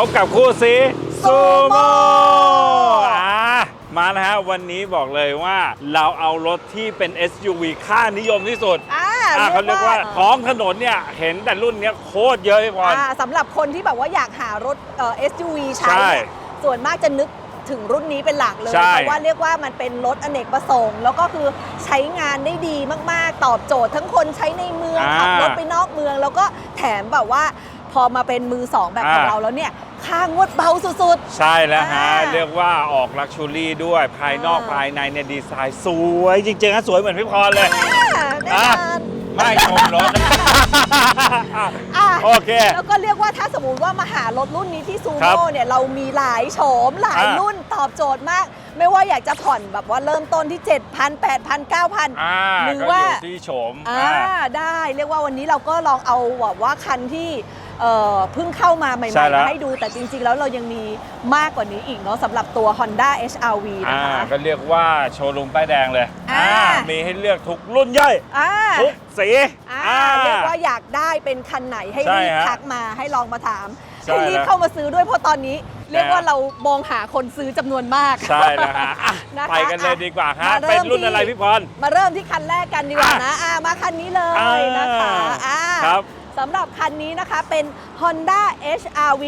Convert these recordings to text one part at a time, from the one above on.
พบกับคู่ซีซูโม่อ่ามาแล้วฮะวันนี้บอกเลยว่าเราเอารถที่เป็น SUV ค่านิยมที่สุดอ่าอ่าเขาเรียกว่าท้องถนนเนี่ยเห็นแต่รุ่นเนี้ยโคตรเยอะพี่พร อ่าสำหรับคนที่แบบว่าอยากหารถเอ่อ SUV ใช้ใช่เนี่ยส่วนมากจะนึกถึงรุ่นนี้เป็นหลักเลย ใช่ เพราะว่าเรียกว่ามันเป็นรถอเนกประสงค์ แล้วก็คือใช้งานได้ดีมากๆ ตอบโจทย์ทั้งคนใช้ในเมืองอ่าขับรถไปนอกเมือง แล้วก็แถมแบบว่าพอมาเป็นมือสองแบบของอ่าเราแล้วเนี่ย ค่างวดเบาสุด ใช่แล้วฮะ อ่าเรียกว่าออกลักชูรี่ด้วยภายนอกอ่า ภายในเนี่ยดีไซน์สวยจริงๆนะสวยเหมือนพี่พรเลย ๆอ่าแน่นอนไม่ชมรถอะอะโอเคแล้วก็เรียกว่าถ้าสมมติว่ามาหารถรุ่นนี้ที่ซูครับโม่เนี่ยเรามีหลายโฉมหลายอ่ารุ่นตอบโจทย์มาก ไม่ว่าอยากจะผ่อนแบบว่าเริ่มต้นที่ 7,000 8,000 9,000อ่าหรือก็ว่า อยู่ที่โฉมอ่าอ่า ได้เรียกว่าวันนี้เราก็ลองเอาแบบว่าคันที่ เอ่อเพิ่งเข้ามาใหม่ใช่ๆแล้ว มาให้ดูแต่จริงๆ แล้วเรายังมีมากกว่านี้อีกเนาะสำหรับตัว Honda HRV นะอ่าคะ ก็เรียกว่าโชว์รูมป้ายแดงเลยอ่า มีให้เลือกทุกรุ่นย่อยอ่าทุกสีอ่าอ่าเรียกว่าอยากได้เป็นคันไหนให้ใช่รีบฮะทักมาให้ลองมาถามใช่ให้รีบแล้วเข้ามาซื้อด้วยเพราะตอนนี้ เรียกว่านะ เรามองหาคนซื้อจำนวนมาก ใช่แล้วฮะอะนะคะไปกันเลยดีกว่าฮะมาเริ่เป็นมรุ่นที่ อะไรพี่พร มาเริ่มที่คันแรกกันดีกว่านะอ่ามาคันนี้เลยนะคะอ่าครับ สำหรับคันนี้นะคะเป็น Honda HRV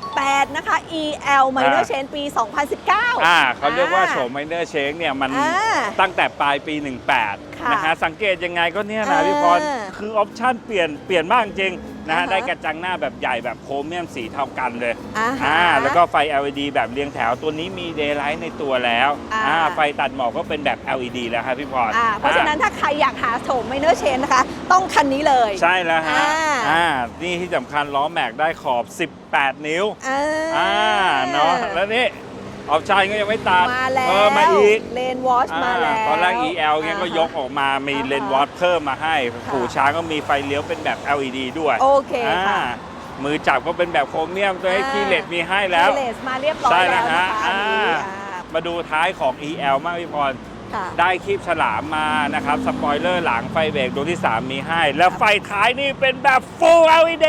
1.8 นะคะ EL Minor อ่า Change ปี 2019 อ่าเขาเรียกว่าอ่โฉมไมเนอร์เชคเนี่ยมันอ่าตั้งแต่ปลายปีค่ะ18นะฮะสังเกตยังไงก็เนี่ยนะอ่าพี่พรคือออปชั่นเปลี่ยนเปลี่ยนมากจริง นะฮะอ่าฮะได้กระจังหน้าแบบใหญ่แบบโครเมียมสีเท่ากันเลยอ่าฮะอ่าแล้วก็ไฟ LED แบบเรียงแถวตัวนี้มี Daylight ในตัวแล้วอ่าอ่าไฟตัดหมอกก็เป็นแบบ LED แล้วครับพี่พรอ่าเพราะฉะนั้นถ้าใครอยากหาโฉม Minor Change นะคะ ต้องคันนี้เลยใช่แล้วฮะอ่าอ่านี่ที่สำคัญล้อแม็กได้ขอบ 18 นิ้วอ่าอ่าเนาะแล้วนี่ ออปชั่นก็ยังไม่ตัดมาแล้วเออมาอีกเลนวอชมาแล้วตอนแรก EL เงี้ยก็ยกออกมามีอ่าฮะเลนส์วอตเพิ่มมาให้หูช้างก็มีไฟเลี้ยวเป็นแบบ LED ด้วยโอเคค่ะอ่ามือจับก็เป็นแบบโครเมียมตัวให้อ่าคีย์เลสมีให้แล้วเลสมาเรียบร้อยใช่แล้วนะนะฮะคะอันนี้อ่าอ่ามาดูท้ายของ EL มากพี่พรค่ะได้คลิปฉลามมานะครับ สปอยเลอร์หลังไฟเบรกดวงที่ 3 มีให้ แล้วไฟท้ายนี่เป็นแบบ Full LED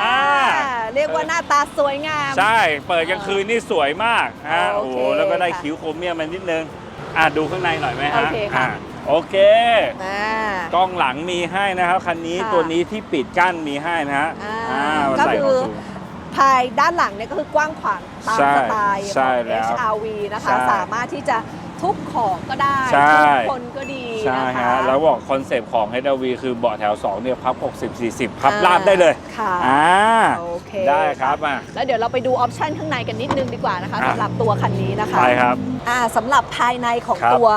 อ่าอ่า เรียกว่าหน้าตาสวยงาม ใช่ เปิดกลางคืนนี่สวยมากฮะ โอโอ้เคโหแล้วก็ได้ค่ะคิ้วโครเมียมมานิดนึง อะดูข้างในหน่อยไหมฮะโอเคค่ะ อ่โอเค อ่า กล้องหลังมีให้นะครับ คันนี้ค่ะตัวนี้ที่ปิดกั้นมีให้นะฮะอ่ามาก็ใส่คืของอสูงภายด้านหลังเนี่ยก็คือกว้างขวางตามใช่สไตล์ขใช่อง แล้ว HRV นะคะ ใช่สามารถที่จะทุบของก็ได้ใช่ ทุบคนก็ดี ใช่นะคะ ฮะแล้วบอกคอนเซปต์ของ HRV คือเบาะแถว 2 เนี่ย พับ 60 40 พับอ่า ลาบได้เลยค่ะอ่าโอเคได้ครับอะ แล้วเดี๋ยวเราไปดูออปชันข้างในกันนิดนึงดีกว่านะคะอะ สำหรับตัวคันนี้นะคะ ไปครับอ่าสำหรับภายในของครับตัว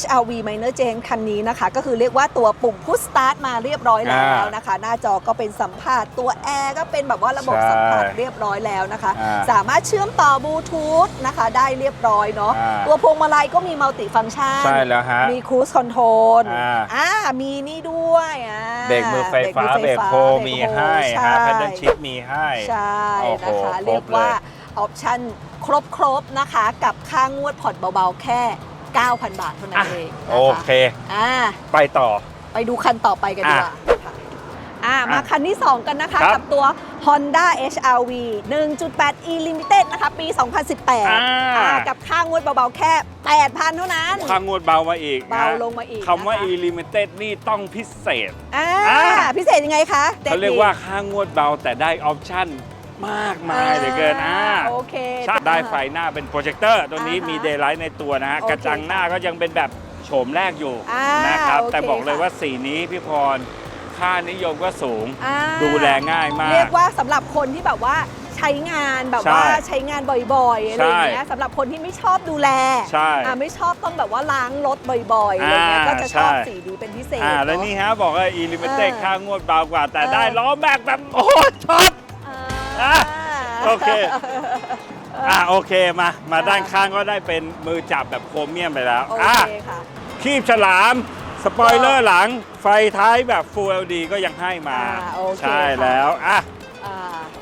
HRV Minor Change คันนี้นะคะ ก็คือเรียกว่าตัวปุ่มพุชสตาร์ทมาเรียบร้อยแล้วนะคะ หน้าจอก็เป็นสัมผัสตัวแอร์ก็เป็นแบบว่าระบบใช่สัมผัสเรียบร้อยแล้วนะคะ อ่าสามารถเชื่อมต่อบลูทูธนะคะ ได้เรียบร้อยเนาะอ่า ตัวพวงมาลัยก็มีมัลติฟัง c t ชัน ใช่แล้วฮะ มีครู e คอนโทรลอ่าอ่า มีนี่ด้วยอ่าเบรกมือไฟฟ้าเบรกโคมีให้ฮะแพดเดิลชิปมีให้ ใช่โอ้โหนะคะครบเรียกว่าเลยออปชั่น ครบๆนะคะกับค่างวดผ่อนเบาๆแค่ 9,000 บาทเท่านั้นอะเองนะคะโอเคอ่าไปต่อไปดูคันต่อไปกันดีกว่าค่ะอ่ามาอะคันที่ 2 กันนะคะครับกับตัว Honda HRV 1.8 e Limited นะคะ ปี 2018อ่าอ่ากับค่างวดเบาๆแค่ 8,000 เท่านั้น ค่างวดเบามาอีกนะเบาลงมาอีกคำว่านะคะ e limited นี่ต้องพิเศษอ่าอ่าพิเศษยังไงคะเขาเรียกว่าค่างวดเบาแต่ได้ออปชั่น มากมายเหลือเกินอ่าโอเคใช่ได้ไฟหน้าเป็นโปรเจคเตอร์ ตัวนี้อ่าฮะมีเดย์ไลท์ในตัวนะฮะ โอเคกระจังหน้าก็ยังเป็นแบบโฉมแรกอยู่อ่านะครับ โอเคแต่บอกเลยค่ะ ว่าสีนี้พี่พร ค่านิยมก็สูง อ่าดูแลง่ายมากเรียกว่าสำหรับคนที่แบบว่าใช้งานแบบใช่ว่าใช้งานบ่อยๆอะไรอย่างเงี้ยใช่สำหรับคนที่ไม่ชอบดูแลใช่อ่าไม่ชอบต้องแบบว่าล้างรถบ่อยๆอะไรเงี้ยอ่าก็จะชอบใช่ สีนี้เป็นพิเศษอ่าเนอะแล้วนี่ฮะบอกว่า e limited เออค่างวดเบากว่า แต่เออได้ล้อแม็กแบบโอ้ช็อตอ่า อะโอเค อ่าโอเคมา มาด้านข้างก็ได้เป็นมือจับแบบโครเมียมไปแล้วโออะเคค่ะ คีบฉลาม สปอยเลอร์หลัง ไฟท้ายแบบ Full LED ก็ยังให้มา อ่าโอเคใช่ค่ะ แล้วอะ อ่า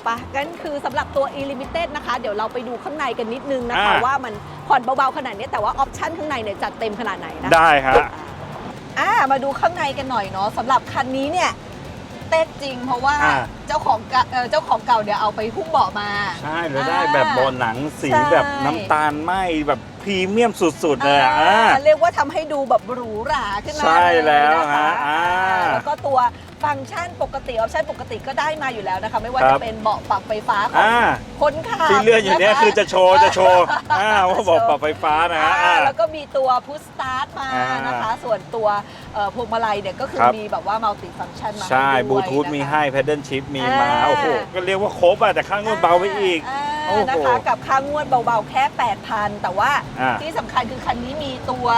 ปะงั้นคือสำหรับตัว e limited นะคะ เดี๋ยวเราไปดูข้างในกันนิดนึงนะคะ อ่า ว่ามันผ่อนเบาๆขนาดนี้แต่ว่าออปชั่นข้างในเนี่ยจัดเต็มขนาดไหนนะคะได้ฮะ อ่ามาดูข้างในกันหน่อยเนาะสำหรับคันนี้เนี่ย เต้จริง เพราะว่าอ่า เจ้าของเก่าเอ่อเจ้าของเก่าเนี่ยเอาไปหุ้มเบาะมา ใช่เราได้แบบโบนหนังสีใช่ แบบน้ำตาลไหมแบบพรีเมียมสุดๆเลยอะอ่า อ่าเรียกว่าทำให้ดูแบบหรูหราขึ้นมาใช่แล้วเยนะคะฮะอ่าแล้วก็ตัวฟังก์ชันปกติออปชันปกติก็ได้มาอยู่แล้วนะคะ ไม่ว่าครัจะบ เป็นเบาะปรับไฟฟ้าของอ่าคนขับที่เลื่อนอยู่เนี้ยะะ คือจะโชว์จะโชว์อ่าว่าบอกปรับไฟฟ้านะฮะอ่า อ่าแล้วก็มีตัวพุชสตาร์ทมาอ่านนะคะ ส่วนตัว เอ่อพวงมาลัยเนี่ยก็คือครับ มีแบบว่ามัลติฟังก์ชันมาใช่ให้ด้วยบลูทูธนะคะมีให้ แพดเดิลชิพมีมาอ่าโอ้โห ก็เรียกว่าครบอะแต่ข้างนู้นเบาไปอีกาโอ้โหนะคะกับค่างวดเบาๆแค่ 8,000 แต่ว่าอ่า ที่สำคัญคือคันนี้มีตัว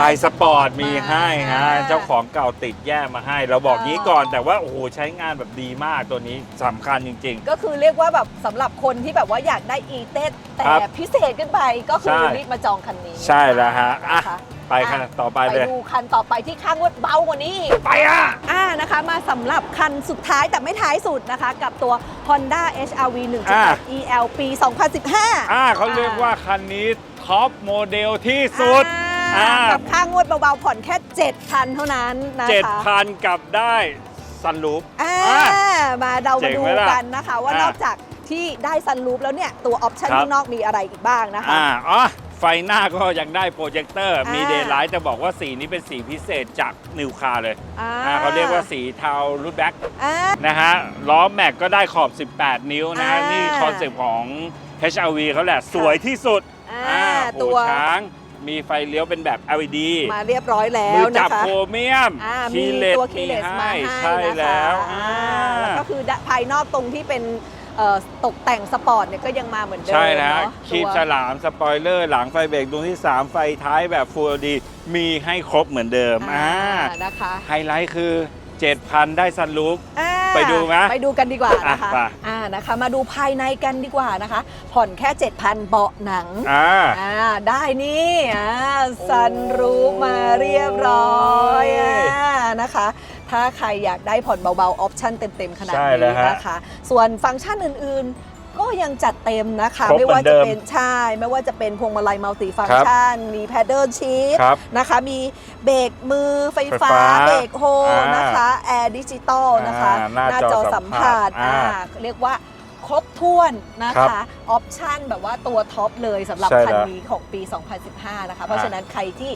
บายสปอร์ตมีให้ฮะอ่าเจ้าของเก่าติดแย่มาให้ เราบอกงี้ก่อนแต่ว่า โอ้โห ใช้งานแบบดีมากตัวนี้สำคัญจริง ก็คือเรียกว่าแบบสำหรับคนที่แบบว่าอยากได้อีเต้แต่ครับพิเศษขึ้นไปก็คือใช่ รีบมาจองคันนี้ใช่แล้วฮะอะนะคะๆ ไปคันต่อไปไปเลย ดูคันต่อไปที่ข้างงวดเบากว่านี้อีกไปอะ อ่านะคะมาสำหรับคันสุดท้ายแต่ไม่ท้ายสุดนะคะ กับตัว Honda HRV อ่า 1.8 EL ปี 2015 อ่าเขาเรียกว่าคันนี้ท็อปโมเดลที่สุด อ่า อ่ากับค่างวดเบาๆ ผ่อนแค่ 7,000 เท่านั้นนะคะเจ็ดพันกับได้ซันรูปอ่าอ่ามาเราเจ๋มางดูไหมล่ะกันนะคะ ว่าอ่านอกจากที่ได้ซันรูปแล้วเนี่ย ตัวออปชั่นครับข้างนอกมีอะไรอีกบ้างนะคะ อ่าอ๋อ ไฟหน้าก็ยังได้โปรเจคเตอร์อ่ามีมีเดย์ไลท์แต่บอกว่าสีนี้เป็นสีพิเศษจากนิวคาเลยอ่าอ่าเขาเรียกว่าสีเทารูดแบ็กอ่า นะฮะล้อแม็กก็ได้ขอบ 18 นิ้วนะฮะอ่านี่นี่คอนเซ็ปต์ของ HRV เขาแหละสวยที่สุดอ่าหูตัวช้างมีไฟเลี้ยวเป็นแบบ LED มาเรียบร้อยแล้มืวอจันะบคะโครเมียมอ่าคีมีย์เลสตัวมีคีย์เลสมาให้ให้ใช่นะคะแล้วอ่าอ่า แล้วก็คือภายนอกตรงที่เป็นเอ่อ ตกแต่งสปอร์ตเนี่ยก็ยังมาเหมือนเดิมใช่แล้วเนาะคีบตัวฉลามสปอยเลอร์หลังไฟเบรกดวงที่ 3 ไฟท้ายแบบฟูลดีมีให้ครบเหมือนเดิมอ่าอ่านะคะไฮไลท์คือ 7,000 ได้ซันรูฟอ่าไปดูไหมไปดูกันดีกว่านะคะอะไป อ่านะคะมาดูภายในกันดีกว่านะคะ ผ่อนแค่ 7,000 เบาะหนัง อ่า อ่าได้นี่อ่าซันรูฟมาเรียบร้อยอ่านะคะ ถ้าใครอยากได้ผ่อนเบาๆ ออปชั่นเต็มๆ ขนาดใช่แล้นี้วฮะนะคะ ส่วนฟังก์ชันอื่นๆ ก็ยังจัดเต็มนะคะครบไม่ว่าเหมือนเดิจะมเป็นใช่ ไม่ว่าจะเป็นพวงมาลัยมัลติฟังก์ชัน มีแพดเดิลชิพครับนะคะ มีเบรกมือไฟฟ้าไฟฟ้าเบรกโฮอ่านนะคะแอร์ดิจิตอลนะคะอ่าหน้าจอสัมผัสอ่าอ่าเรียกว่าครบถ้วนนะครัคะบออปชั่นแบบว่าตัวท็อปเลยสำหรับใช่คันแล้วนี้ของปี 2015 นะคะ เพราะฉะนั้นใครที่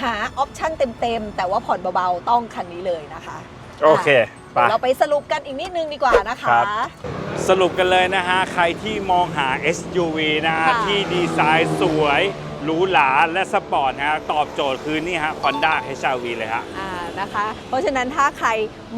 หาออปชั่นเต็มๆ แต่ว่าผ่อนเบาๆ ต้องคันนี้เลยนะคะโอเคไปเดี๋ยวเราไปสรุปกันอีกนิดนึงดีกว่านะคะ ครับ สรุปกันเลยนะฮะ ใครที่มองหา SUV นะฮะ ค่ะ ที่ดีไซน์สวยหรูหราและสปอร์ตนะฮะ ตอบโจทย์คือนี่ฮะ Honda HRV เลยฮะ อ่า นะคะ เพราะฉะนั้นถ้าใคร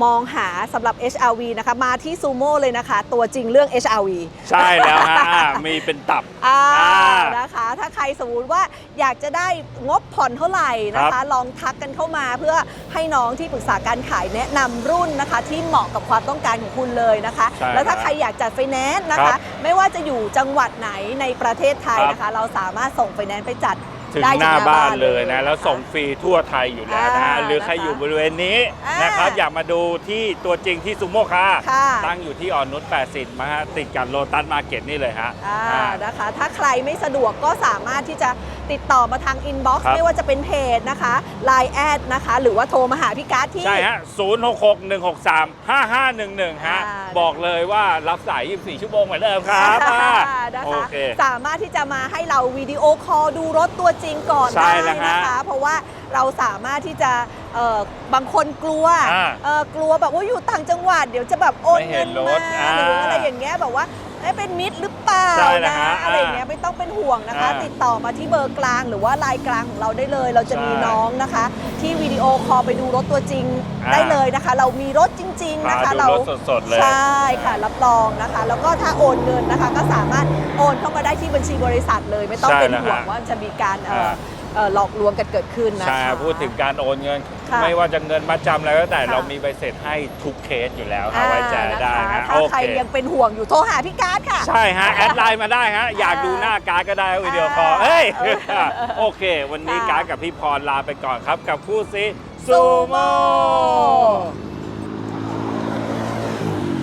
มองหาสำหรับ HRV นะคะมาที่ซูโม่เลยนะคะ ตัวจริงเรื่อง HRV ใช่แล้วฮะอ่ามีเป็นตับ อ่าอ่านะคะ ถ้าใครสมมติว่าอยากจะได้งบผ่อนเท่าไหร่นะครัคะ บ ลองทักกันเข้ามาเพื่อให้น้องที่ปรึกษาการขายแนะนำรุ่นนะคะ ที่เหมาะกับความต้องการของคุณเลยนะคะ ใช่แล้วถ้าครับใครอยากจัดไฟแนนซ์นะครัคะ บไม่ว่าจะอยู่จังหวัดไหนในประเทศไทยครับนะคะ เราสามารถส่งไฟแนนซ์ไปจัด ถึงได้หน้าบ้านเลยคนะ แล้วส่งฟรีทั่วไทยอยู่แล้วนะฮะอ่าหรือใครนะคะอยู่บริเวณนี้อ่านนะครับ อยากมาดูที่ตัวจริงที่ซูโม่คาค่ะ ตั้งอยู่ที่อ่อนนุช80มาฮะติดกับโลตัสมาร์เก็ตนี่เลยฮะอ่าอ่า นะคะ ถ้าใครไม่สะดวกก็สามารถที่จะติดต่อมาทางอินบ็อกซ์ครับ ไม่ว่าจะเป็นเพจนะคะ Line แอดนะคะ หรือว่าโทรมาหาพี่การ์ดที่ ใช่ฮะ 0 6 6 1 6 3 5 5 1 1 ฮะ อ่า บอกเลยว่ารับสาย 24 ชั่วโมงเหมือนเดิมครับอ่านะโอคะเค สามารถที่จะมาให้เราวิดีโอคอลดูรถตัวจริงก่อนใช่ได้แล้วฮะนะคะ เพราะว่าเราสามารถที่จะเอ่อบางคนกลัวอ่าเอ่อกลัวแบบว่าอยู่ต่างจังหวัด เดี๋ยวจะแบบโอนไม่เห็เงินนรมาถอ่าหรืออะไรอย่างเงี้ยแบบว่า เอ๊ะเป็นมิตรหรือเปล่าใช่นะนะฮะอะไรอย่างเงี้ยไม่ต้องเป็นห่วงนะคะ อ่าติดต่อมาที่เบอร์กลางหรือว่าไลน์กลางของเราได้เลย เราจะมีใช่น้องนะคะ ที่วิดีโอคอลไปดูรถตัวจริงอ่าได้เลยนะคะ เรามีรถจริงๆมานะคะดูเรารถสดๆเลย ใช่ค่ะ รับรองนะคะ แล้วก็ถ้าโอนเงินนะคะก็สามารถโอนเข้ามาได้ที่บัญชีบริษัทเลย ไม่ต้องใช่เป็นแล้วห่วงฮะว่าจะมีการเอ่ออ่าเอ่อหลอกลวงกันเกิดขึ้นนะคะใช่พูดถึงการโอนเงิน ค่ะไม่ว่าจะเงินมาจำอะไรก็แต่ค่ะ เรามีใบเสร็จให้ทุกเคสอยู่แล้วครัอ่าบไว้ใจได้นะคะนะถ้าโอใครเคยังเป็นห่วงอยู่โทรหาพี่การ์ดค่ะ ใช่ฮะแอดไลน์มาได้ฮะอยากดูหน้าการ์ดก็ได้วิดีโอคอลอ่าเฮ้ยเออโอเค วันนี้ค่ะ การ์ดกับพี่พรลาไปก่อนครับ กับคู่ซีซูซูโม่โม่